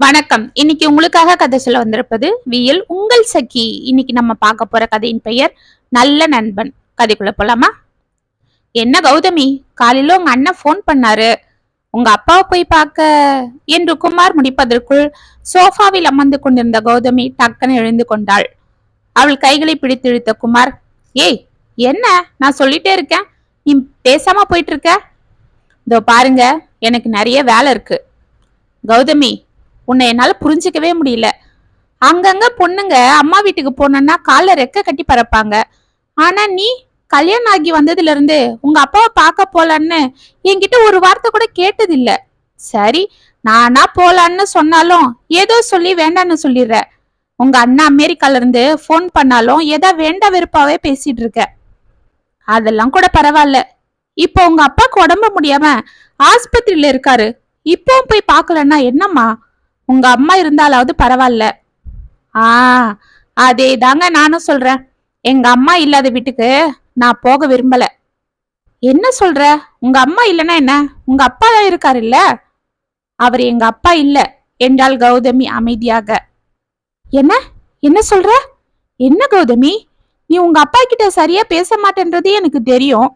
வணக்கம். இன்னைக்கு உங்களுக்காக கதை சொல்ல வந்திருப்பது வியல் உங்கள் சகி. இன்னைக்கு நம்ம பார்க்க போற கதையின் பெயர் நல்ல நண்பன். கதைக்குள்ள போலாமா? என்ன கௌதமி? காலையில உங்க அண்ணன் ஃபோன் பண்ணாரு. உங்க அப்பாவை போய் பார்க்க. என்று குமார் முடிப்பதற்குள் சோஃபாவில் அமர்ந்து கொண்டிருந்த கௌதமி டக்குன்னு எழுந்து கொண்டாள். அவள் கைகளை பிடித்து இழுத்த குமார் ஏய் என்ன? நான் சொல்லிட்டே இருக்கேன். நீ பேசாம போயிட்டு இருக்க. இதோ பாருங்க எனக்கு நிறைய வேலை இருக்கு. கௌதமி உன்னை என்னால புரிஞ்சிக்கவே முடியல. அங்கங்க பொண்ணுங்க அம்மா வீட்டுக்கு போனோன்னா கால்ல ரெக்க கட்டி பறப்பாங்க. ஆனா நீ கல்யாணம் ஆகி வந்ததுல இருந்து உங்க அப்பாவை பார்க்க போலான்னு என்கிட்ட ஒரு வார்த்தை கூட கேட்டதில்ல. சரி நானா போலான்னு சொன்னாலும் ஏதோ சொல்லி வேண்டான்னு சொல்லிடுற. உங்க அண்ணா அமெரிக்கால இருந்து ஃபோன் பண்ணாலும் ஏதா வேண்டா வெறுப்பாவே பேசிட்டு இருக்க. அதெல்லாம் கூட பரவாயில்ல. இப்போ உங்க அப்பாக்கு உடம்பு முடியாம ஆஸ்பத்திரியில இருக்காரு. இப்போ போய் பார்க்கலன்னா என்னம்மா? உங்க அம்மா இருந்தாலாவது பரவாயில்ல ஆ அதே தாங்க நானும் சொல்றேன். எங்க அம்மா இல்லாத வீட்டுக்கு நான் போக விரும்பல. என்ன சொல்ற? உங்க அம்மா இல்லைன்னா என்ன? உங்க அப்பா தான் இருக்காரு இல்ல? அவர் எங்க அப்பா இல்ல என்றாள் கௌதமி அமைதியாக. என்ன? என்ன சொல்ற? என்ன கௌதமி? நீ உங்க அப்பா கிட்ட சரியா பேச மாட்டேன்றது எனக்கு தெரியும்.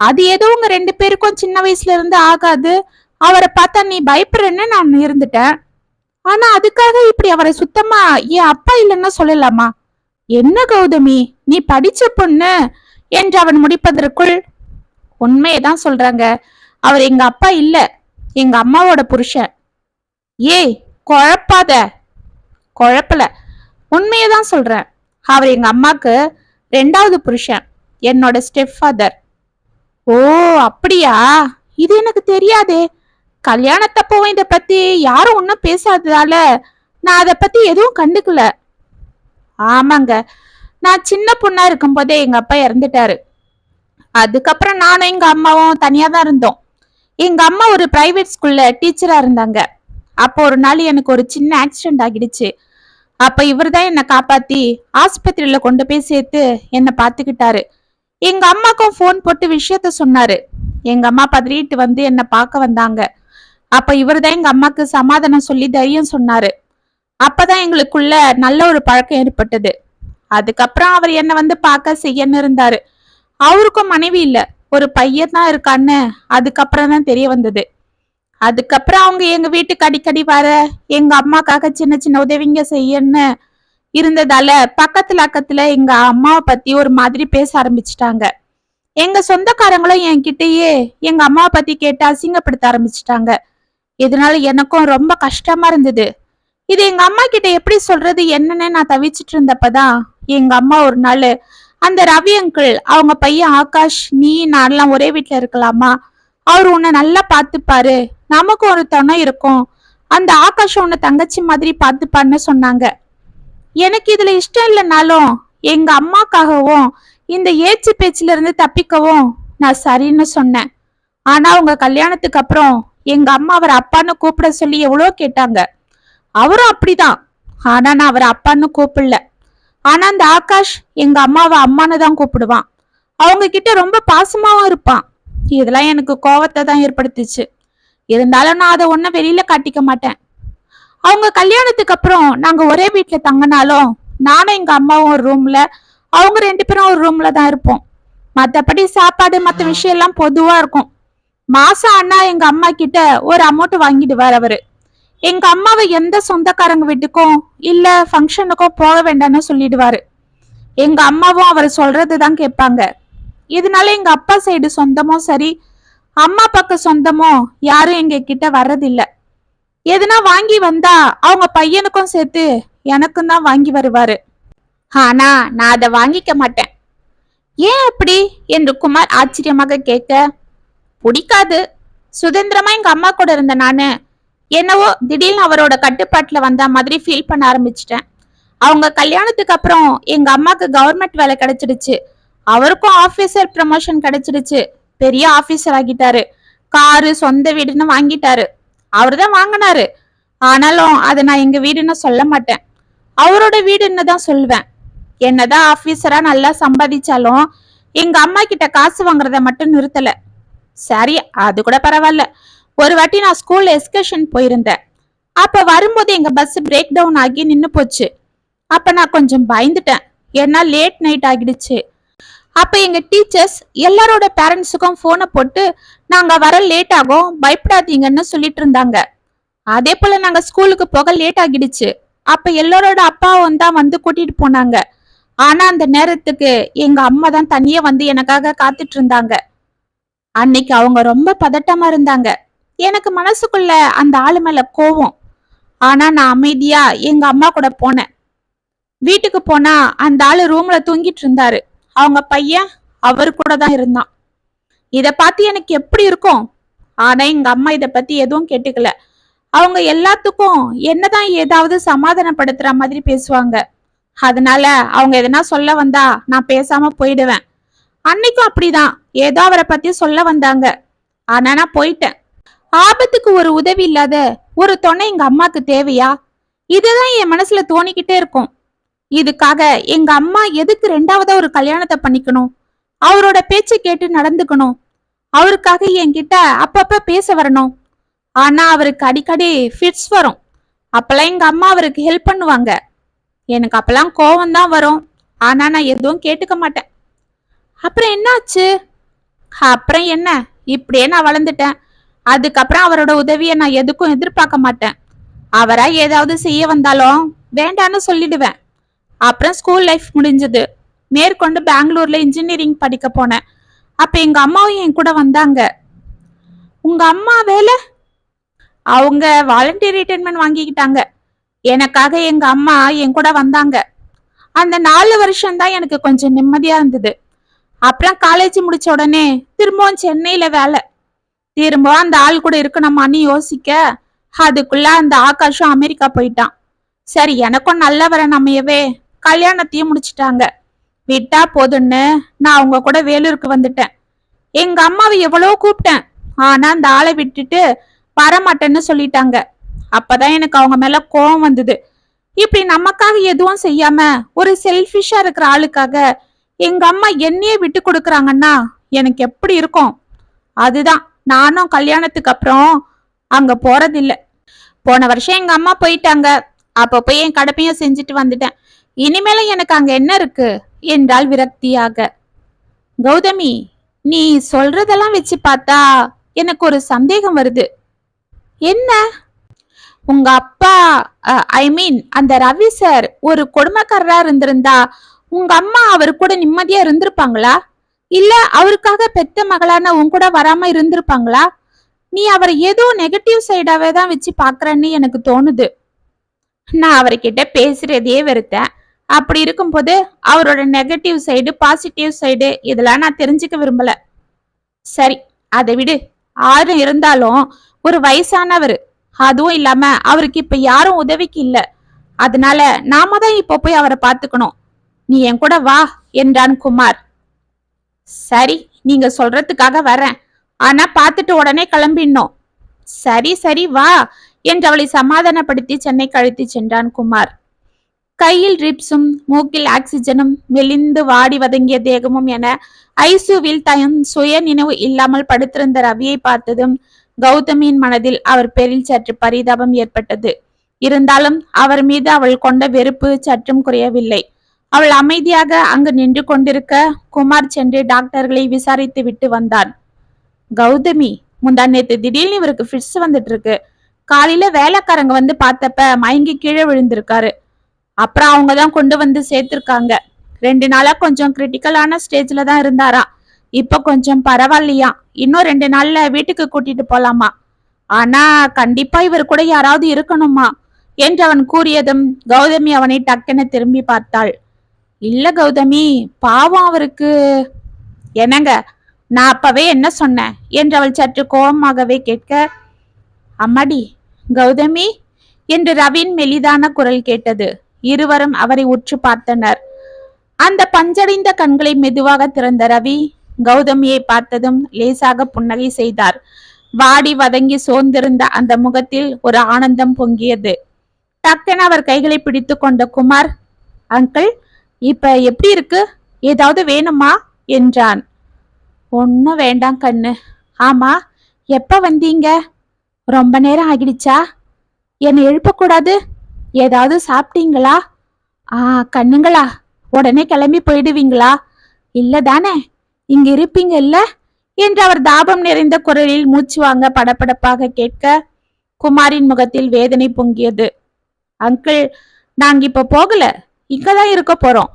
அது ஏதோ உங்க ரெண்டு பேருக்கும் சின்ன வயசுல இருந்து ஆகாது. அவரை பார்த்தா நீ பயப்படுறேன்னு நான் இருந்துட்டேன். ஆனா அதுக்காக இப்படி அவரை சுத்தமா என் அப்பா இல்லைன்னா சொல்லலாமா? என்ன கௌதமி? நீ படிச்ச பொண்ணு என்று அவன் முடிப்பதற்குள் உண்மையதான் சொல்றாங்க. அவர் எங்க அப்பா இல்ல எங்க அம்மாவோட புருஷன். ஏய் குழப்பாத. குழப்பல. உண்மையதான் சொல்றேன். அவர் எங்க அம்மாக்கு ரெண்டாவது புருஷன் என்னோட ஸ்டெப் ஃபாதர் ஓ அப்படியா? இது எனக்கு தெரியாதே. கல்யாணத்தப்பவும் இதை பத்தி யாரும் ஒன்றும் பேசாததால நான் அதை பத்தி எதுவும் கண்டுக்கல. ஆமாங்க. நான் சின்ன பொண்ணா இருக்கும் போதே எங்க அப்பா இறந்துட்டாரு. அதுக்கப்புறம் நானும் எங்க அம்மாவும் தனியா தான் இருந்தோம். எங்க அம்மா ஒரு பிரைவேட் ஸ்கூல்ல டீச்சரா இருந்தாங்க. அப்போ ஒரு நாள் எனக்கு ஒரு சின்ன ஆக்சிடென்ட் ஆகிடுச்சு. அப்ப இவர் தான் என்னை காப்பாத்தி ஆஸ்பத்திரியில கொண்டு போய் சேர்த்து என்னை பாத்துக்கிட்டாரு எங்க அம்மாக்கும் ஃபோன் போட்டு விஷயத்த சொன்னாரு. எங்க அம்மா பதறிட்டு வந்து என்னை பார்க்க வந்தாங்க. அப்ப இவர்தான் எங்க அம்மாக்கு சமாதானம் சொல்லி தைரியம் சொன்னாரு. அப்பதான் எங்களுக்குள்ள நல்ல ஒரு பழக்கம் ஏற்பட்டது. அதுக்கப்புறம் அவர் என்ன வந்து பார்க்க செய்யன்னு இருந்தாரு. அவருக்கும் மனைவி இல்ல. ஒரு பையன் தான் இருக்கான்னு அதுக்கப்புறம் தான் தெரிய வந்தது. அதுக்கப்புறம் அவங்க எங்க வீட்டுக்கு அடிக்கடி வர எங்க அம்மாக்காக சின்ன சின்ன உதவிங்க செய்யன்னு இருந்ததால பக்கத்துல அக்கத்துல எங்க அம்மாவை பத்தி ஒரு மாதிரி பேச ஆரம்பிச்சிட்டாங்க. எங்க சொந்தக்காரங்களும் என்கிட்டயே எங்க அம்மாவை பத்தி கேட்டு அசிங்கப்படுத்த ஆரம்பிச்சிட்டாங்க. இதனால எனக்கும் ரொம்ப கஷ்டமா இருந்தது. இது எங்க அம்மா கிட்ட எப்படி சொல்றது என்னன்னு நான் தவிச்சிட்டு இருந்தப்பதான் எங்க அம்மா ஒரு நாள் அந்த ரவி அங்கிள் அவங்க பையன் ஆகாஷ் நீ நான்லாம் ஒரே வீட்டுல இருக்கலாமா? அவர் உன்னை நல்லா பார்த்துப்பாரு. நமக்கு ஒரு துணை இருக்கும். அந்த ஆகாஷ் உன்னை தங்கச்சி மாதிரி பார்த்துப்பான்னு சொன்னாங்க. எனக்கு இதுல இஷ்டம் இல்லைனாலும் எங்க அம்மாக்காகவும் இந்த ஏச்சு பேச்சுல இருந்து தப்பிக்கவும் நான் சரின்னு சொன்னேன். ஆனா உங்க கல்யாணத்துக்கு அப்புறம் எங்க அம்மா அவர் அப்பான்னு கூப்பிட சொல்லி எவ்வளோ கேட்டாங்க. அவரும் அப்படிதான். ஆனா நான் அவர் அப்பான்னு கூப்பிடல. ஆனா அந்த ஆகாஷ் எங்க அம்மாவை அம்மான்னு தான் கூப்பிடுவான். அவங்க கிட்ட ரொம்ப பாசமாவும் இருப்பான். இதெல்லாம் எனக்கு கோவத்தை தான் ஏற்படுத்துச்சு. இருந்தாலும் நான் அதை ஒன்னும் வெளியில காட்டிக்க மாட்டேன். அவங்க கல்யாணத்துக்கு அப்புறம் நாங்க ஒரே வீட்டுல தங்கினாலும் நானும் எங்க அம்மாவும் ஒரு ரூம்ல அவங்க ரெண்டு பேரும் ஒரு ரூம்ல தான் இருப்போம். மற்றபடி சாப்பாடு மற்ற விஷயம் எல்லாம் பொதுவா இருக்கும். மாசம் அண்ணா எங்க அம்மா கிட்ட ஒரு அமௌண்ட் வாங்கிடுவார் அவரு. எங்க அம்மாவை எந்த சொந்தக்காரங்க வீட்டுக்கும் இல்ல ஃபங்க்ஷனுக்கோ போக வேண்டாம்னு சொல்லிடுவாரு. எங்க அம்மாவும் அவர் சொல்றது தான் கேட்பாங்க. இதனால எங்க அப்பா சைடு சொந்தமும் சரி அம்மா பக்கம் சொந்தமும் யாரும் எங்க கிட்ட வர்றதில்ல. எதுனா வாங்கி வந்தா அவங்க பையனுக்கும் சேர்த்து எனக்கும் தான் வாங்கி வருவாரு. ஆனா நான் அதை வாங்கிக்க மாட்டேன். ஏன் அப்படி? என்று குமார் ஆச்சரியமாக கேட்க பிடிக்காது. சுதந்திரமா எங்க அம்மா கூட இருந்த நானு. என்னவோ திடீர்னு அவரோட கட்டுப்பாட்டுல வந்த மாதிரி ஃபீல் பண்ண ஆரம்பிச்சிட்டேன். அவங்க கல்யாணத்துக்கு அப்புறம் எங்க அம்மாக்கு கவர்மெண்ட் வேலை கிடைச்சிடுச்சு. அவருக்கும் ஆபீசர் ப்ரமோஷன் கிடைச்சிடுச்சு. பெரிய ஆபீசர் ஆகிட்டாரு. காரு சொந்த வீடுன்னு வாங்கிட்டாரு. அவர் தான் வாங்கினாரு. ஆனாலும் அதை நான் எங்க வீடுன்னு சொல்ல மாட்டேன். அவரோட வீடுன்னு தான் சொல்லுவேன். என்னதான் ஆபீசரா நல்லா சம்பாதிச்சாலும் எங்க அம்மா கிட்ட காசு வாங்குறத மட்டும் நிறுத்தல. சரி அது கூட பரவாயில்ல. ஒரு வாட்டி நான் ஸ்கூல்ல எஸ்கர்ஷன் போயிருந்தேன். அப்ப வரும்போது எங்க பஸ் பிரேக் டவுன் ஆகி நின்னு போச்சு. அப்ப நான் கொஞ்சம் பயந்துட்டேன். ஏன்னா லேட் நைட் ஆகிடுச்சு. அப்ப எங்க டீச்சர்ஸ் எல்லாரோட பேரண்ட்ஸுக்கும் போனை போட்டு நாங்க வர லேட் ஆகும் பயப்படாதீங்கன்னு சொல்லிட்டு இருந்தாங்க. அதே போல நாங்க ஸ்கூலுக்கு போக லேட் ஆகிடுச்சு. அப்ப எல்லாரோட அப்பாவும் தான் வந்து கூட்டிட்டு போனாங்க. ஆனா அந்த நேரத்துக்கு எங்க அம்மா தான் தனியே வந்து எனக்காக காத்துட்டு இருந்தாங்க. அன்னைக்கு அவங்க ரொம்ப பதட்டமா இருந்தாங்க. எனக்கு மனசுக்குள்ள அந்த ஆளு மேல கோவம். ஆனா நான் அமைதியா எங்க அம்மா கூட போனேன். வீட்டுக்கு போனா அந்த ஆளு ரூம்ல தூங்கிட்டு இருந்தாரு. அவங்க பையன் அவர் கூட தான் இருந்தான். இத பார்த்து எனக்கு எப்படி இருக்கும்? ஆனா எங்க அம்மா இத பத்தி எதுவும் கேட்டுக்கல. அவங்க எல்லாத்துக்கும் என்னதான் ஏதாவது சமாதானப்படுத்துற மாதிரி பேசுவாங்க. அதனால அவங்க எதனா சொல்ல வந்தா நான் பேசாம போயிடுவேன். அன்னைக்கும் அப்படிதான். ஏதோ அவரை பத்தி சொல்ல வந்தாங்க. ஆனா நான் போயிட்டேன். ஆபத்துக்கு ஒரு உதவி இல்லாத ஒரு துணை எங்க அம்மாக்கு தேவையா? இதுதான் என் மனசுல தோணிக்கிட்டே இருக்கும். இதுக்காக எங்க அம்மா எதுக்கு ரெண்டாவதா ஒரு கல்யாணத்தை பண்ணிக்கணும்? அவரோட பேச்சை கேட்டு நடந்துக்கணும். அவருக்காக என்கிட்ட அப்பப்ப பேச வரணும். ஆனா அவருக்கு அடிக்கடி ஃபிட்ஸ் வரும். அப்பெல்லாம் எங்க அம்மா அவருக்கு ஹெல்ப் பண்ணுவாங்க. எனக்கு அப்பெல்லாம் கோவம் தான் வரும். ஆனா நான் எதுவும் கேட்டுக்க மாட்டேன். அப்புறம் என்னாச்சு? அப்புறம் என்ன? இப்படியே நான் வளர்ந்துட்டேன். அதுக்கப்புறம் அவரோட உதவியை நான் எதுக்கும் எதிர்பார்க்க மாட்டேன். அவரா ஏதாவது செய்ய வந்தாலும் வேண்டான்னு சொல்லிடுவேன். அப்புறம் ஸ்கூல் லைஃப் முடிஞ்சது. மேற்கொண்டு பெங்களூர்ல இன்ஜினியரிங் படிக்க போனேன். அப்ப எங்க அம்மாவும் என் கூட வந்தாங்க. உங்க அம்மா வேலை? அவங்க வாலண்டியர் ரிட்டைர்மெண்ட் வாங்கிக்கிட்டாங்க. எனக்காக எங்க அம்மா என் கூட வந்தாங்க. அந்த நாலு வருஷம் தான் எனக்கு கொஞ்சம் நிம்மதியா இருந்தது. அப்புறம் காலேஜ் முடிச்ச உடனே திரும்பவும் சென்னையில வேலை. திரும்பவும் அந்த ஆள் கூட இருக்கணுமான்னு யோசிக்க அதுக்குள்ள அந்த ஆகாஷம் அமெரிக்கா போயிட்டான். சரி எனக்கும் நல்லவரன் அமையவே கல்யாணத்தையும் முடிச்சிட்டாங்க. விட்டா போதுன்னு நான் அவங்க கூட வேலூருக்கு வந்துட்டேன். எங்க அம்மாவை எவ்வளோ கூப்பிட்டேன். ஆனா அந்த ஆளை விட்டுட்டு வரமாட்டேன்னு சொல்லிட்டாங்க. அப்பதான் எனக்கு அவங்க மேல கோவம் வந்தது. இப்படி நமக்காக எதுவும் செய்யாம ஒரு செல்ஃபிஷா இருக்கிற ஆளுக்காக எங்க அம்மா என்னையே விட்டு கொடுக்குறாங்கன்னா எனக்கு எப்படி இருக்கும்? அதுதான். நானும் கல்யாணத்துக்கு அப்புறம் அங்க போறதில்ல. போன வருஷம் எங்க அம்மா போயிட்டாங்க. அப்ப போய் என் கடப்பையும் செஞ்சுட்டு வந்துட்டேன். இனிமேல எனக்கு அங்க என்ன இருக்கு? என்றால் விரக்தியாக. கௌதமி நீ சொல்றதெல்லாம் வச்சு பார்த்தா எனக்கு ஒரு சந்தேகம் வருது. என்ன? உங்க அப்பா ஐ மீன் அந்த ரவி சார் ஒரு கொடுமைக்காரரா இருந்திருந்தா உங்க அம்மா அவர் கூட நிம்மதியா இருந்திருப்பாங்களா? இல்ல அவருக்காக பெத்த மகளான உன் கூட வராம இருந்திருப்பாங்களா? நீ அவரை ஏதோ நெகட்டிவ் சைடாவே தான் வச்சு பாக்குறன்னு எனக்கு தோணுது. நான் அவர்கிட்ட பேசுறதே வெறுத்தேன். அப்படி இருக்கும்போது அவரோட நெகட்டிவ் சைடு பாசிட்டிவ் சைடு இதெல்லாம் நான் தெரிஞ்சுக்க விரும்பல. சரி அதை விடு. ஆறு இருந்தாலும் ஒரு வயசானவர். அதுவும் இல்லாம அவருக்கு இப்ப யாரும் உதவிக்கு இல்ல. அதனால நாம தான் இப்போ போய் அவரை பார்த்துக்கணும். நீ என் கூட வா என்றான் குமார். சரி நீங்க சொல்றதுக்காக வரேன். ஆனா பார்த்துட்டு உடனே கிளம்பிடணும். சரி சரி வா என்று அவளை சமாதானப்படுத்தி சென்னை கழித்து சென்றான் குமார். கையில் ரிப்ஸும் மூக்கில் ஆக்சிஜனும் மெலிந்து வாடி வதங்கிய தேகமும் என ஐசுவில் தன் சுய நினைவு இல்லாமல் படுத்திருந்த ரவியை பார்த்ததும் கௌதமியின் மனதில் அவர் பேரில் சற்று பரிதாபம் ஏற்பட்டது. இருந்தாலும் அவர் மீது அவள் கொண்ட வெறுப்பு சற்றும் குறையவில்லை. அவள் அமைதியாக அங்கு நின்று கொண்டிருக்க குமார் சென்று டாக்டர்களை விசாரித்து விட்டு வந்தான். கௌதமி முந்தா நேத்து திடீர்னு இவருக்கு ஃபிட்ஸ் வந்துட்டு இருக்கு காலையில வேலைக்காரங்க வந்து பார்த்தப்ப மயங்கி கீழே விழுந்திருக்காரு. அப்புறம் அவங்க தான் கொண்டு வந்து சேர்த்திருக்காங்க. ரெண்டு நாளா கொஞ்சம் கிரிட்டிக்கலான ஸ்டேஜ்ல தான் இருந்தாராம் இப்ப கொஞ்சம் பரவாயில்லையா? இன்னும் ரெண்டு நாள்ல வீட்டுக்கு கூட்டிட்டு போலாமா? ஆனா கண்டிப்பா இவர் கூட யாராவது இருக்கணுமா? என்று அவன் கூறியதும் கௌதமி அவனை டக்குன்னு திரும்பி பார்த்தாள். இல்ல கௌதமி பாவம் அவருக்கு. என்னங்க நான் அப்பவே என்ன சொன்னேன்? என்று அவள் சற்று கோபமாகவே கேட்க அம்மாடி கௌதமி என்று ரவின் மெலிதான குரல் கேட்டது. இருவரும் அவரை உற்று பார்த்தனர். அந்த பஞ்சடைந்த கண்களை மெதுவாக திறந்த ரவி கௌதமியை பார்த்ததும் லேசாக புன்னகை செய்தார். வாடி வதங்கி சோர்ந்திருந்த அந்த முகத்தில் ஒரு ஆனந்தம் பொங்கியது. டக்கென அவர் கைகளை பிடித்து கொண்ட குமார் அங்கிள் இப்ப எப்படி இருக்கு? ஏதாவது வேணுமா? என்றான். ஒன்னும் வேண்டாம் கண்ணு. ஆமா எப்ப வந்தீங்க? ரொம்ப நேரம் ஆகிடுச்சா? என்னை எழுப்பக்கூடாது? ஏதாவது சாப்பிட்டீங்களா? ஆ கண்ணுங்களா உடனே கிளம்பி போயிடுவீங்களா? இல்ல தானே இங்க இருப்பீங்க இல்ல என்று அவர் தாபம் நிறைந்த குரலில் மூச்சு வாங்க படபடப்பாக கேட்க குமாரின் முகத்தில் வேதனை பொங்கியது. அங்கிள் நாங்க இப்ப போகல. இங்கே தான் இருக்க போகிறோம்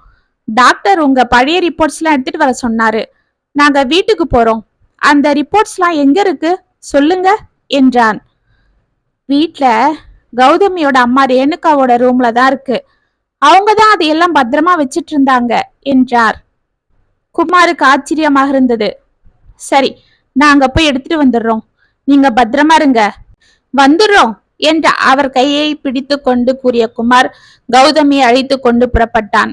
டாக்டர் உங்கள் பழைய ரிப்போர்ட்ஸ்லாம் எடுத்துகிட்டு வர சொன்னாரு. நாங்கள் வீட்டுக்கு போகிறோம் அந்த ரிப்போர்ட்ஸ்லாம் எங்கே இருக்கு? சொல்லுங்க என்றான். வீட்டில் கௌதமியோட அம்மா ரேணுகாவோட ரூம்ல தான் இருக்கு. அவங்க தான் அதையெல்லாம் பத்திரமா வச்சிட்டு இருந்தாங்க என்றார். குமாருக்கு ஆச்சரியமாக இருந்தது. சரி நாங்க போய் எடுத்துட்டு வந்துடுறோம். நீங்க பத்திரமா இருங்க. வந்துடுறோம். என்று அவர் கையை பிடித்து கொண்டு கூறிய குமார் கௌதமியை அழைத்து கொண்டு புறப்பட்டான்.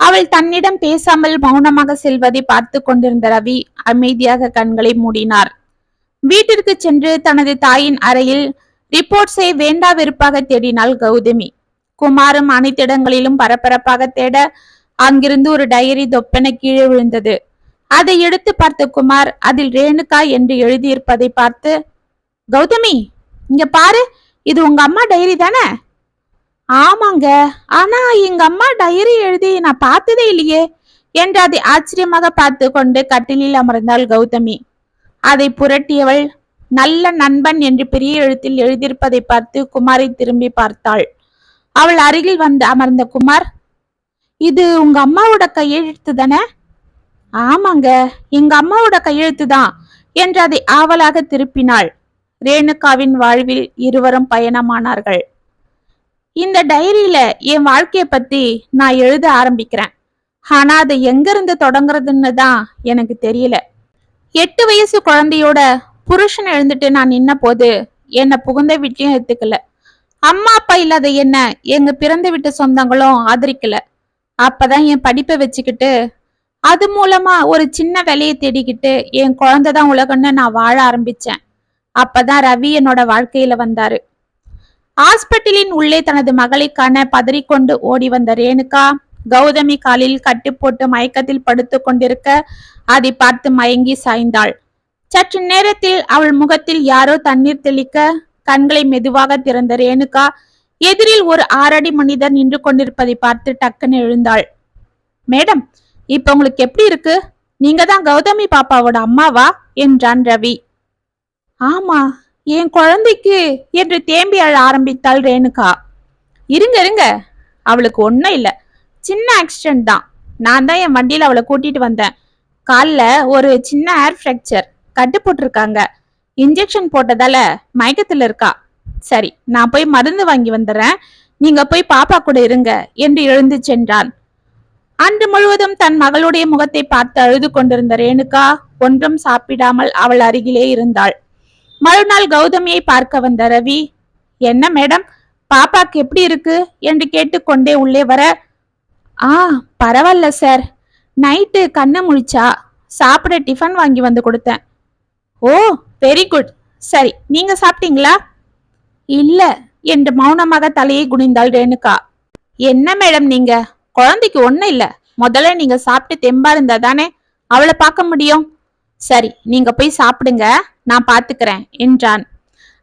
அவள் தன்னிடம் பேசாமல் மௌனமாக செல்வதை பார்த்து கொண்டிருந்த ரவி அமைதியாக கண்களை மூடினார். வீட்டிற்கு சென்று தனது தாயின் அறையில் ரிப்போர்ட்ஸை வேண்டா வெறுப்பாக தேடினாள் கௌதமி. குமாரும் அனைத்து இடங்களிலும் பரபரப்பாக தேட அங்கிருந்து ஒரு டைரி தொப்பென கீழே விழுந்தது. அதை எடுத்து பார்த்த குமார் அதில் ரேணுகா என்று எழுதியிருப்பதை பார்த்து கௌதமி இங்க பாரு இது உங்க அம்மா டைரி தானே? ஆமாங்க. ஆனா எங்க அம்மா டைரி எழுதி நான் பார்த்ததே இல்லையே. என்று அதை ஆச்சரியமாக பார்த்து கொண்டு கட்டிலில் அமர்ந்தாள் கௌதமி. அதை புரட்டியவள் நல்ல நண்பன் என்று பெரிய எழுத்தில் எழுதியிருப்பதை பார்த்து குமாரை திரும்பி பார்த்தாள். அவள் அருகில் வந்து அமர்ந்த குமார் இது உங்க அம்மாவோட கையெழுத்து தானே? ஆமாங்க எங்க அம்மாவோட கையெழுத்து தான் என்று அதை ஆவலாக திருப்பினாள். ரேணுகாவின் வாழ்வில் இருவரும் பயணமானார்கள். இந்த டைரியில என் வாழ்க்கையை பத்தி நான் எழுத ஆரம்பிக்கிறேன். ஆனா அதை எங்கிருந்து தொடங்குறதுன்னு தான் எனக்கு தெரியல. எட்டு வயசு குழந்தையோட புருஷன் எழுந்துட்டு நான் நின்ன போது என்னை புகுந்த வீட்டையும் எடுத்துக்கல அம்மா அப்பா இல்லாத என்ன எங்க பிறந்த வீட்டு சொந்தங்களும் ஆதரிக்கல. அப்பதான் என் படிப்பை வச்சுக்கிட்டு அது மூலமா ஒரு சின்ன வேலையை தேடிக்கிட்டு என் குழந்தை தான் உலகம்னு நான் வாழ ஆரம்பிச்சேன். அப்பதான் ரவி என்னோட வாழ்க்கையில வந்தாரு. ஹாஸ்பிட்டலின் உள்ளே தனது மகளை காண பதறிக்கொண்டு ஓடி வந்த ரேணுகா கௌதமி காலில் கட்டி போட்டு மயக்கத்தில் படுத்து கொண்டிருக்க அதை பார்த்து மயங்கி சாய்ந்தாள். சற்று நேரத்தில் அவள் முகத்தில் யாரோ தண்ணீர் தெளிக்க கண்களை மெதுவாக திறந்த ரேணுகா எதிரில் ஒரு ஆறடி மனிதர் நின்று கொண்டிருப்பதை பார்த்து டக்குன்னு எழுந்தாள். மேடம் இப்ப உங்களுக்கு எப்படி இருக்கு? நீங்க தான் கௌதமி பாப்பாவோட அம்மாவா? என்றான் ரவி. ஆமா என் குழந்தைக்கு என்று தேம்பி அழ ஆரம்பித்தாள் ரேணுகா. இருங்க இருங்க. அவளுக்கு ஒன்றும் இல்லை. சின்ன ஆக்சிடென்ட் தான். நான் தான் என் வண்டியில் அவளை கூட்டிட்டு வந்தேன். காலில் ஒரு சின்ன ஏர் ஃப்ராக்சர் கட்டு போட்டிருக்காங்க. இன்ஜெக்ஷன் போட்டதால மயக்கத்தில் இருக்கா. சரி நான் போய் மருந்து வாங்கி வந்துடுறேன். நீங்க போய் பாப்பா கூட இருங்க என்று எழுந்து சென்றான். அன்று முழுவதும் தன் மகளுடைய முகத்தை பார்த்து அழுது கொண்டிருந்த ரேணுகா ஒன்றும் சாப்பிடாமல் அவள் அருகிலே இருந்தாள். மறுநாள் கௌதமியை பார்க்க வந்த ரவி என்ன மேடம் பாப்பாக்கு எப்படி இருக்கு? என்று கேட்டுக்கொண்டே உள்ளே வர ஆ பரவாயில்ல சார். நைட்டு கண்ணை முழிச்சா சாப்பிட டிஃபன் வாங்கி வந்து கொடுத்தேன். Oh very good. சரி நீங்க சாப்பிட்டீங்களா? இல்ல என்று மௌனமாக தலையை குனிந்தாள் ரேணுகா. என்ன மேடம் நீங்க? குழந்தைக்கு ஒன்றும் இல்ல. முதல்ல நீங்க சாப்பிட்டு தெம்பா இருந்தா தானே அவளை பார்க்க முடியும்? சரி நீங்க போய் சாப்பிடுங்க. நான் பாத்துக்கிறேன் என்றான்.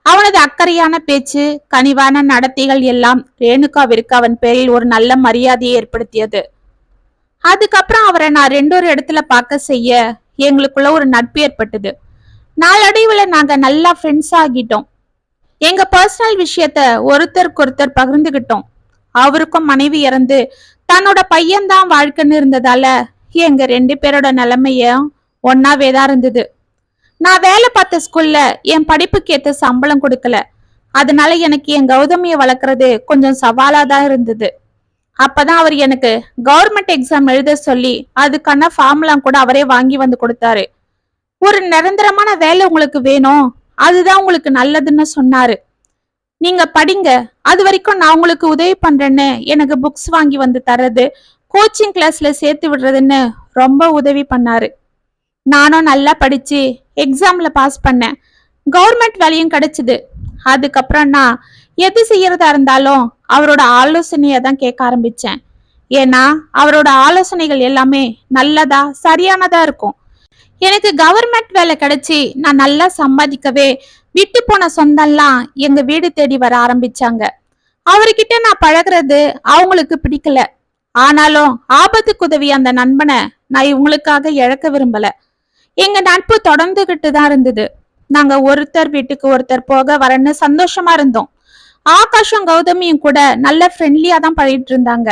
அவனது அக்கறையான பேச்சு கனிவான நடத்தைகள் எல்லாம் ரேணுகாவிற்கு அவன் பேரில் ஒரு நல்ல மரியாதையை ஏற்படுத்தியது. அதுக்கப்புறம் அவரை நான் ரெண்டொரு இடத்துல பார்க்க செய்ய எங்களுக்குள்ள ஒரு நட்பு ஏற்பட்டது. நாளடைவில் நாங்க நல்லா ஃப்ரெண்ட்ஸ் ஆகிட்டோம். எங்க பர்சனல் விஷயத்த ஒருத்தருக்கு ஒருத்தர் பகிர்ந்துகிட்டோம். அவருக்கும் மனைவி இறந்து தன்னோட பையன்தான் வாழ்க்கைன்னு இருந்ததால எங்க ரெண்டு பேரோட நிலைமையும் ஒன்னாவே தான் இருந்தது. நான் வேலை பார்த்த ஸ்கூல்ல என் படிப்புக்கு ஏத்த சம்பளம் கொடுக்கல. அதனால எனக்கு என் கௌதமியை வளர்க்கறது கொஞ்சம் சவாலா தான் இருந்தது. அப்பதான் அவர் எனக்கு கவர்மெண்ட் எக்ஸாம் எழுத சொல்லி அதுக்கான ஃபார்ம்லாம் கூட அவரே வாங்கி வந்து கொடுத்தாரு. ஒரு நிரந்தரமான வேலை உங்களுக்கு வேணும். அதுதான் உங்களுக்கு நல்லதுன்னு சொன்னாரு. நீங்க படிங்க. அது வரைக்கும் நான் உங்களுக்கு உதவி பண்றேன்னு எனக்கு புக்ஸ் வாங்கி வந்து தர்றது கோச்சிங் கிளாஸ்ல சேர்த்து விடுறதுன்னு ரொம்ப உதவி பண்ணாரு. நானும் நல்லா படிச்சு எக்ஸாமில் பாஸ் பண்ணேன். கவர்மெண்ட் வேலையும் கிடைச்சிது. அதுக்கப்புறம் நான் எது செய்யறதா இருந்தாலும் அவரோட ஆலோசனையை தான் கேட்க ஆரம்பிச்சேன். ஏன்னா அவரோட ஆலோசனைகள் எல்லாமே நல்லதா சரியானதா இருக்கும். எனக்கு கவர்மெண்ட் வேலை கிடைச்சி நான் நல்லா சம்பாதிக்கவே விட்டு போன சொந்தம்லாம் எங்க வீடு தேடி வர ஆரம்பிச்சாங்க. அவர்கிட்ட நான் பழகுறது அவங்களுக்கு பிடிக்கல. ஆனாலும் ஆபத்துக்கு உதவி அந்த நண்பனை நான் இவங்களுக்காக இழக்க விரும்பல. எங்க நட்பு தொடர்ந்துகிட்டு தான் இருந்தது. நாங்க ஒருத்தர் வீட்டுக்கு ஒருத்தர் போக வரன்னு சந்தோஷமா இருந்தோம். ஆகாஷும் கௌதமியும் கூட நல்ல ஃப்ரெண்ட்லியா தான் பழகிட்டு இருந்தாங்க.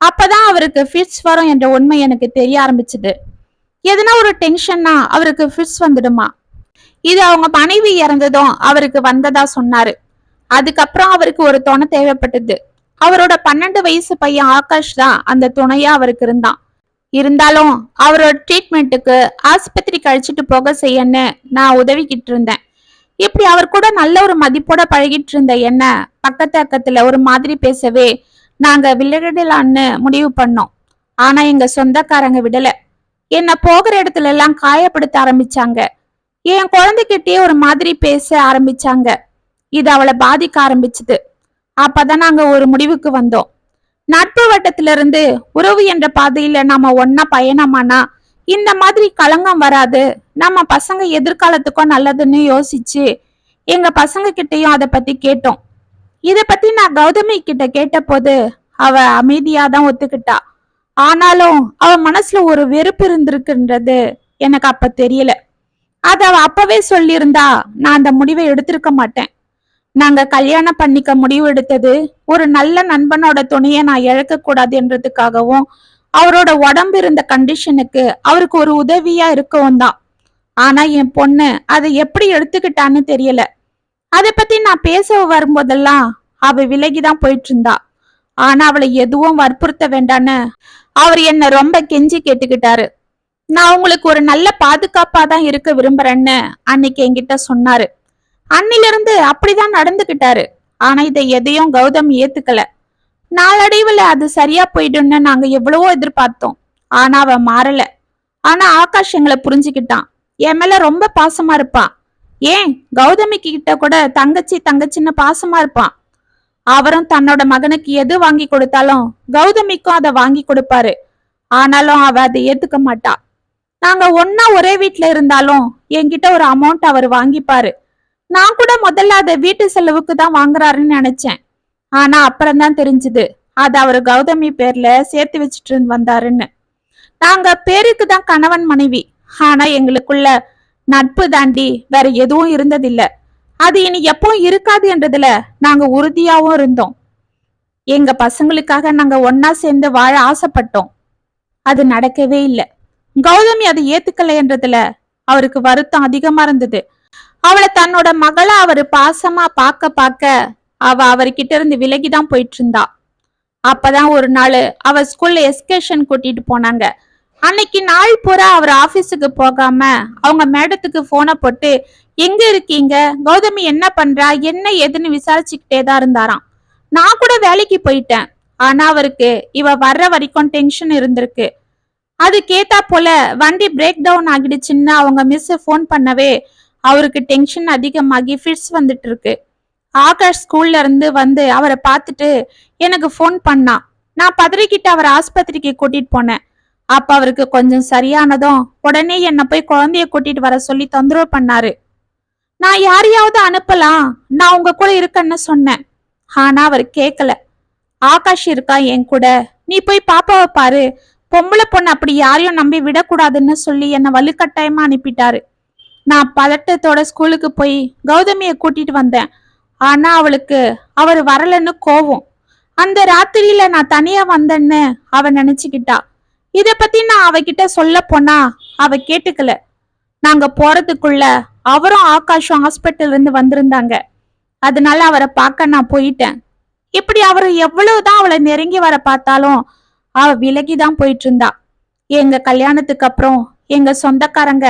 அப்பதான் அவருக்கு ஃபிட்ஸ் வரும் என்ற உண்மை எனக்கு தெரிய ஆரம்பிச்சது. எதனா ஒரு டென்ஷன்னா அவருக்கு ஃபிட்ஸ் வந்துடுமா? இது அவங்க மனைவி இறந்ததும் அவருக்கு வந்ததா சொன்னாரு. அதுக்கப்புறம் அவருக்கு ஒரு துணை தேவைப்பட்டது. அவரோட பன்னெண்டு வயசு பையன் ஆகாஷ் தான் அந்த துணையா அவருக்கு இருந்தான். இருந்தாலும் அவரோட ட்ரீட்மெண்ட்டுக்கு ஆஸ்பத்திரிக்கு அழைச்சிட்டு போக செய்யன்னு நான் உதவிக்கிட்டு இருந்தேன். இப்படி அவர் கூட நல்ல ஒரு மதிப்போட பழகிட்டு இருந்த என்ன பக்கத்து அக்கத்துல ஒரு மாதிரி பேசவே நாங்க விளையாடலான்னு முடிவு பண்ணோம். ஆனா எங்க சொந்தக்காரங்க விடல. என்ன போகிற இடத்துல எல்லாம் காயப்படுத்த ஆரம்பிச்சாங்க. என் குழந்தைகிட்டயே ஒரு மாதிரி பேச ஆரம்பிச்சாங்க. இது அவளை பாதிக்க ஆரம்பிச்சது. அப்பதான் நாங்க ஒரு முடிவுக்கு வந்தோம். நட்பு வட்டத்திலிருந்து உறவு என்ற பாதையில நாம ஒன்னா பயணமானா இந்த மாதிரி களங்கம் வராது. நம்ம பசங்க எதிர்காலத்துக்கும் நல்லதுன்னு யோசிச்சு எங்க பசங்க கிட்டயும் அதை பத்தி கேட்டோம். இத பத்தி நான் கௌதமி கிட்ட கேட்டபோது அவ அமைதியா தான் ஒத்துக்கிட்டா. ஆனாலும் அவ மனசுல ஒரு வெறுப்பு இருந்திருக்குன்றது எனக்கு அப்ப தெரியல. அத அவ அப்பவே சொல்லியிருந்தா நான் அந்த முடிவை எடுத்திருக்க மாட்டேன். நாங்க கல்யாணம் பண்ணிக்க முடிவு எடுத்தது. ஒரு நல்ல நண்பனோட துணையை நான் இழக்க கூடாது என்றதுக்காகவும் அவரோட உடம்பு இருந்த கண்டிஷனுக்கு அவருக்கு ஒரு உதவியா இருக்கவும் தான். ஆனா என் பொண்ணு அதை எப்படி எடுத்துக்கிட்டான்னு தெரியல. அதை பத்தி நான் பேச வரும்போதெல்லாம் அவ விலகிதான் போயிட்டு இருந்தா ஆனா அவளை எதுவும் வற்புறுத்த வேண்டான்னு அவர் என்ன ரொம்ப கெஞ்சி கேட்டுக்கிட்டாரு. நான் உங்களுக்கு ஒரு நல்ல பாதுகாப்பா தான் இருக்க விரும்புறேன்னு அன்னைக்கு என்கிட்ட சொன்னாரு. அன்னிலிருந்து அப்படிதான் நடந்துகிட்டாரு. ஆனா இதை எதையும் கௌதம் ஏத்துக்கல. நாளடைவுல அது சரியா போயிடும்னு நாங்க எவ்வளவோ எதிர்பார்த்தோம். ஆனா அவன் மாறல. ஆனா ஆகாஷ் எங்களை புரிஞ்சுக்கிட்டான். என் மேல ரொம்ப பாசமா இருப்பான். ஏன்? கௌதமி கிட்ட கூட தங்கச்சி தங்கச்சின்னு பாசமா இருப்பான். அவரும் தன்னோட மகனுக்கு எது வாங்கி கொடுத்தாலும் கௌதமிக்கும் அதை வாங்கி கொடுப்பாரு. ஆனாலும் அவ அதை ஏத்துக்க மாட்டா. நாங்க ஒன்னா ஒரே வீட்டுல இருந்தாலும் என்கிட்ட ஒரு அமௌண்ட் அவர் வாங்கிப்பாரு. நான் கூட முதல்ல அதை வீட்டு செலவுக்கு தான் வாங்குறாருன்னு நினைச்சேன். ஆனா அப்புறம் தான் தெரிஞ்சது. அது அவர் கௌதமி பேர்ல சேர்த்து வச்சுட்டு இருந்து வந்தாருன்னு. நாங்க பேருக்கு தான் கணவன் மனைவி. ஆனா எங்களுக்குள்ள நட்பு தாண்டி வேற எதுவும் இருந்ததில்ல. அது இனி எப்போ இருக்காது என்றதுல நாங்க உறுதியாவும் இருந்தோம். எங்க பசங்களுக்காக நாங்க ஒன்னா சேர்ந்து வாழ ஆசைப்பட்டோம். அது நடக்கவே இல்லை. கௌதமி அதை ஏத்துக்கல என்றதுல அவருக்கு வருத்தம் அதிகமா இருந்தது. அவளை தன்னோட மகளா அவரு பாசமா பார்க்க பார்க்க அவ அவர்கிட்ட இருந்து விலகிதான் போயிட்டு இருந்தா அப்பதான் ஒரு நாள் அவ ஸ்கூல்ல எஸ்கேஷன் கூட்டிட்டு போனாங்க. அன்னைக்கு நாள் பூரா அவர் ஆபீஸுக்கு போகாம அவங்க மேடத்துக்கு போனை போட்டு எங்க இருக்கீங்க? கௌதமி என்ன பண்றா? என்ன ஏதுன்னு விசாரிச்சுக்கிட்டே தான் இருந்தாராம். நான் கூட வேலைக்கு போயிட்டேன். ஆனா அவருக்கு இவ வர்ற வரைக்கும் டென்ஷன் இருந்திருக்கு. அது கேட்டா போல வண்டி பிரேக் டவுன் ஆகிடுச்சுன்னு அவங்க மிஸ் போன் பண்ணவே அவருக்கு டென்ஷன் அதிகமாகி ஃபிட்ஸ் வந்துட்டு இருக்கு ஆகாஷ் ஸ்கூல்ல இருந்து வந்து அவரை பார்த்துட்டு எனக்கு ஃபோன் பண்ணான் நான் பதறிக்கிட்டு அவரை ஆஸ்பத்திரிக்கு கூட்டிட்டு போனேன். அப்ப அவருக்கு கொஞ்சம் சரியானதும் உடனே என்னை போய் குழந்தைய கூட்டிட்டு வர சொல்லி தொந்தரவு பண்ணாரு. நான் யாரையாவது அனுப்பலாம் நான் உங்க கூட இருக்கேன்னு சொன்னேன். ஆனா அவர் கேட்கல ஆகாஷ் இருக்கா என் கூட? நீ போய் பாப்பாவை பாரு. பொம்பளை பொண்ணு அப்படி யாரையும் நம்பி விடக்கூடாதுன்னு சொல்லி என்னை வலுக்கட்டாயமா அனுப்பிட்டாரு. நான் பதட்டத்தோட ஸ்கூலுக்கு போய் கௌதமியை கூட்டிட்டு வந்தேன். ஆனா அவளுக்கு அவர் வரலன்னு கோவம். அந்த ராத்திரியில நான் தனியா வந்தேன்னு அவ நினைச்சுக்கிட்டா. இத பத்தி நான் அவகிட்ட சொல்ல போனா அவ கேட்டுக்கல. நாங்க போறதுக்குள்ள அவரும் ஆகாஷும் ஹாஸ்பிட்டல் இருந்து வந்திருந்தாங்க. அதனால அவரை பார்க்க நான் போயிட்டேன். இப்படி அவர் எவ்வளவுதான் அவளை நெருங்கி வர பார்த்தாலும் அவ விலகிதான் போயிட்டு இருந்தா. எங்க கல்யாணத்துக்கு அப்புறம் எங்க சொந்தக்காரங்க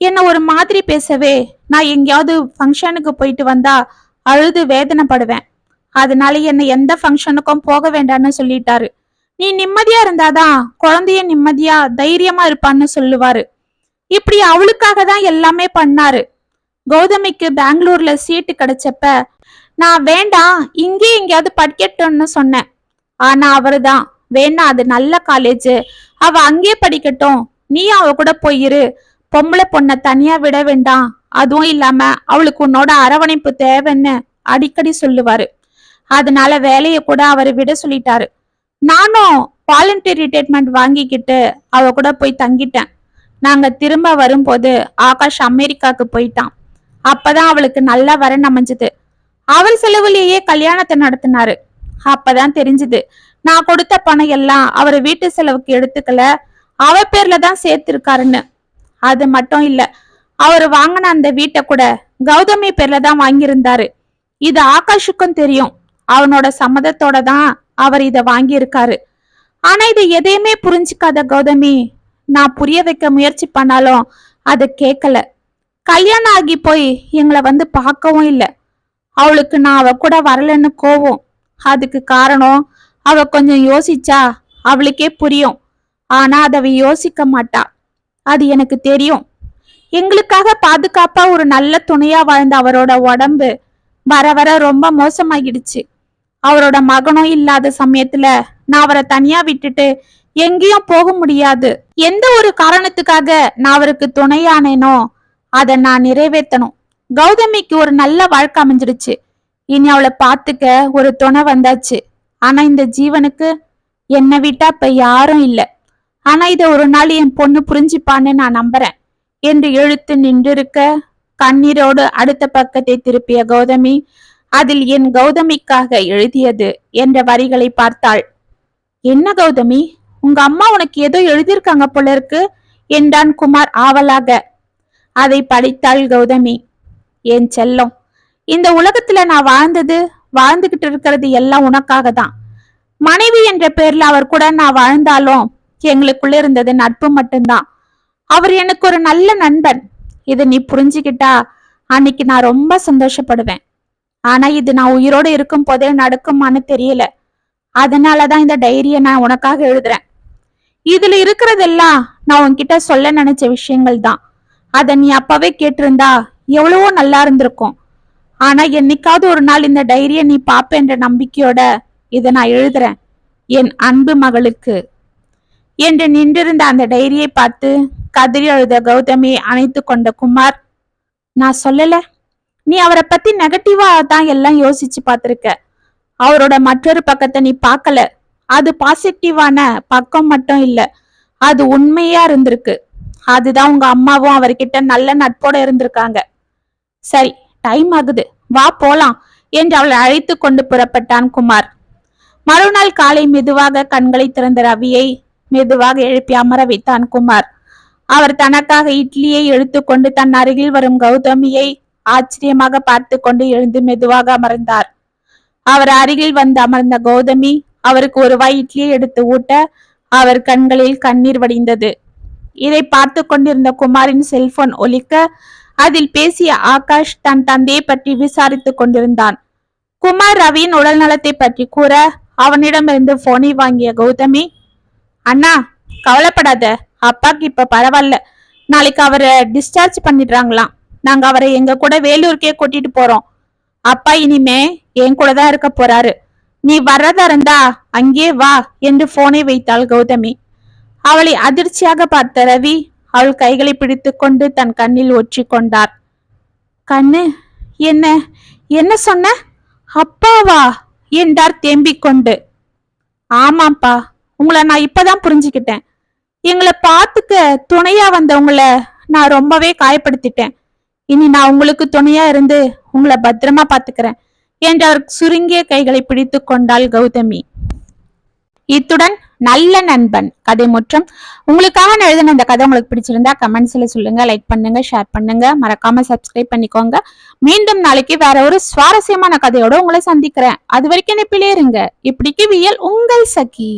என்ன ஒரு மாதிரி பேசவே. நான் எங்கேயாவது ஃபங்க்ஷனுக்கு போயிட்டு வந்தா அழுது வேதனைப்படுவேன். அதனால என்னை எந்த ஃபங்க்ஷனுக்கும் போக வேண்டாம்னு சொல்லிட்டாரு. நீ நிம்மதியா இருந்தாதான் குழந்தைய நிம்மதியா தைரியமா இருப்பான்னு சொல்லுவாரு. இப்படி அவளுக்காக தான் எல்லாமே பண்ணாரு. கௌதமிக்கு பெங்களூர்ல சீட்டு கிடைச்சப்ப நான் வேண்டாம் இங்கே எங்கேயாவது படிக்கட்டும்னு சொன்னேன். ஆனா அவருதான் வேணா அது நல்ல காலேஜ் அவ அங்கே படிக்கட்டும் நீ அவ கூட போயிரு பொம்பளை பொண்ண தனியா விட வேண்டாம். அதுவும் இல்லாம அவளுக்கு உன்னோட அரவணைப்பு தேவைன்னு அடிக்கடி சொல்லுவாரு. அதனால வேலைய கூட அவர் விட சொல்லிட்டாரு. நானும் வாலண்டரி ரிட்டைர்மெண்ட் வாங்கிக்கிட்டு அவ கூட போய் தங்கிட்டேன். நாங்க திரும்ப வரும்போது ஆகாஷ் அமெரிக்காவுக்கு போயிட்டான். அப்பதான் அவளுக்கு நல்ல வரன் அமைஞ்சது. அவள் செலவுலேயே கல்யாணத்தை நடத்தினாரு. அப்பதான் தெரிஞ்சது. நான் கொடுத்த பணம் எல்லாம் அவர் வீட்டு செலவுக்கு எடுத்துக்கல. அவ பேர்ல தான் சேர்த்திருக்காருன்னு. அது மட்டும் இல்ல அவர் வாங்கின அந்த வீட்டை கூட கௌதமி பேர்ல தான் வாங்கியிருந்தாரு. இது ஆகாஷுக்கும் தெரியும். அவனோட சம்மதத்தோட தான் அவர் இதை வாங்கியிருக்காரு. ஆனா இது எதையுமே புரிஞ்சுக்காத கௌதமி நான் புரிய வைக்க முயற்சி பண்ணாலும் அதை கேட்கல கல்யாணம் ஆகி போய் எங்களை வந்து பார்க்கவும் இல்லை. அவளுக்கு நான் அவ கூட வரலன்னு கோவம். அதுக்கு காரணம் அவ கொஞ்சம் யோசிச்சா அவளுக்கே புரியும். ஆனா அதை யோசிக்க மாட்டா. அது எனக்கு தெரியும். எங்களுக்காக பாதுகாப்பா ஒரு நல்ல துணையா வாழ்ந்த அவரோட உடம்பு வர வர ரொம்ப மோசமாகிடுச்சு அவரோட மகனும் இல்லாத சமயத்துல நான் அவரை தனியா விட்டுட்டு எங்கேயும் போக முடியாது. எந்த ஒரு காரணத்துக்காக நான் அவருக்கு துணையானேனோ அதை நான் நிறைவேற்றணும். கௌதமிக்கு ஒரு நல்ல வாழ்க்கை அமைஞ்சிடுச்சு. இனி அவளை பார்த்துக்க ஒரு துணை வந்தாச்சு. ஆனா இந்த ஜீவனுக்கு என்னை விட்டா இப்ப யாரும் இல்லை. ஆனா இதை ஒரு நாள் என் பொண்ணு புரிஞ்சுப்பான்னு நான் நம்புறேன். என்று இழுத்து நின்றிருக்க கண்ணீரோடு அடுத்த பக்கத்தை திருப்பிய கௌதமி அதில் என் கௌதமிக்காக எழுதியது என்ற வரிகளை பார்த்தாள். என்ன கௌதமி? உங்க அம்மா உனக்கு ஏதோ எழுதியிருக்காங்க போல இருக்கு என்றான் குமார் ஆவலாக. அதை படித்தாள் கௌதமி. என் செல்லம் இந்த உலகத்துல நான் வாழ்ந்தது வாழ்ந்துகிட்டு இருக்கிறது எல்லாம் உனக்காக தான் மனைவி என்ற பேர்ல அவர் கூட நான் வாழ்ந்தாலும் எங்களுக்குள்ள இருந்தது நட்பு மட்டும்தான். அவர் எனக்கு ஒரு நல்ல நண்பன். இதை நீ புரிஞ்சுக்கிட்டா அன்னைக்கு நான் ரொம்ப சந்தோஷப்படுவேன். ஆனா இது நான் உயிரோடு இருக்கும் போதே நடக்குமான்னு தெரியல. அதனாலதான் இந்த டைரிய நான் உனக்காக எழுதுறேன். இதுல இருக்கிறதெல்லாம் நான் உன்கிட்ட சொல்ல நினைச்ச விஷயங்கள் தான். அத நீ அப்பவே கேட்டிருந்தா எவ்வளவோ நல்லா இருந்திருக்கும். ஆனா என்னைக்காவது ஒரு நாள் இந்த டைரிய நீ பாப்பேன்ற நம்பிக்கையோட இதை நான் எழுதுறேன். என் அன்பு மகளுக்கு. என்று நின்றிருந்த அந்த டைரியை பார்த்து கதறி அழுத கௌதமியை அணைத்து கொண்ட குமார் நான் சொல்லல. நீ அவரை பத்தி நெகட்டிவா தான் எல்லாம் யோசிச்சு பார்த்திருக்க. அவரோட மற்றொரு பக்கத்தை நீ பார்க்கல. அது பாசிட்டிவான பக்கம் மட்டும் இல்ல அது உண்மையா இருந்திருக்கு. அதுதான் உங்க அம்மாவும் அவர்கிட்ட நல்ல நட்போட இருந்திருக்காங்க. சரி டைம் ஆகுது. வா போலாம் என்று அவளை அழைத்து கொண்டு புறப்பட்டான் குமார். மறுநாள் காலை மெதுவாக கண்களை திறந்த ரவியை மெதுவாக எழுப்பி அமர வைத்தான் குமார். அவர் தனக்காக இட்லியை எடுத்துக்கொண்டு தன் அருகில் வரும் கௌதமியை ஆச்சரியமாக பார்த்து கொண்டு எழுந்து மெதுவாக அமர்ந்தார். அவர் அருகில் வந்து அமர்ந்த கௌதமி அவருக்கு ஒரு வாய் இட்லியை எடுத்து ஊட்ட அவர் கண்களில் கண்ணீர் வடிந்தது. இதை பார்த்து கொண்டிருந்த குமாரின் செல்போன் ஒலிக்க அதில் பேசிய ஆகாஷ் தன் தந்தையை பற்றி விசாரித்துக் கொண்டிருந்தான். குமார் ரவியின் உடல் நலத்தை பற்றி கூற அவனிடமிருந்து போனை வாங்கிய கௌதமி அண்ணா கவலைப்படாத. அப்பாக்கு இப்ப பரவாயில்ல. நாளைக்கு அவரை டிஸ்சார்ஜ் பண்ணிடுறாங்களாம். நாங்க அவரை எங்க கூட வேலூருக்கே கூட்டிட்டு போறோம். அப்பா இனிமே என் கூட தான் இருக்க போறாரு. நீ வர்றதா இருந்தா அங்கே வா என்று போனை வைத்தாள் கௌதமி. அவளை அதிர்ச்சியாக பார்த்த ரவி அவள் கைகளை பிடித்துக்கொண்டு தன் கண்ணில் ஒற்றி கொண்டார். கண்ணு என்ன என்ன சொன்ன? அப்பாவா? என்றார் தேம்பிக் கொண்டு. ஆமாப்பா உங்களை நான் இப்பதான் புரிஞ்சுக்கிட்டேன். எங்களை பார்த்துக்க துணையா வந்தவங்கள நான் ரொம்பவே காயப்படுத்திட்டேன். இனி நான் உங்களுக்கு துணையா இருந்து உங்களை பத்திரமா பாத்துக்கிறேன் என்று அவர் சுருங்கிய கைகளை பிடித்து கொண்டாள் கௌதமி. இத்துடன் நல்ல நண்பன் கதை முற்றம். உங்களுக்காக நான் எழுதின இந்த கதை உங்களுக்கு பிடிச்சிருந்தா கமெண்ட்ஸ்ல சொல்லுங்க லைக் பண்ணுங்க ஷேர் பண்ணுங்க. மறக்காம சப்ஸ்கிரைப் பண்ணிக்கோங்க. மீண்டும் நாளைக்கு வேற ஒரு சுவாரஸ்யமான கதையோட உங்களை சந்திக்கிறேன். அது வரைக்கும் நிப்பிலே இருங்க இப்படிக்கு வியல் உங்கள் சகி.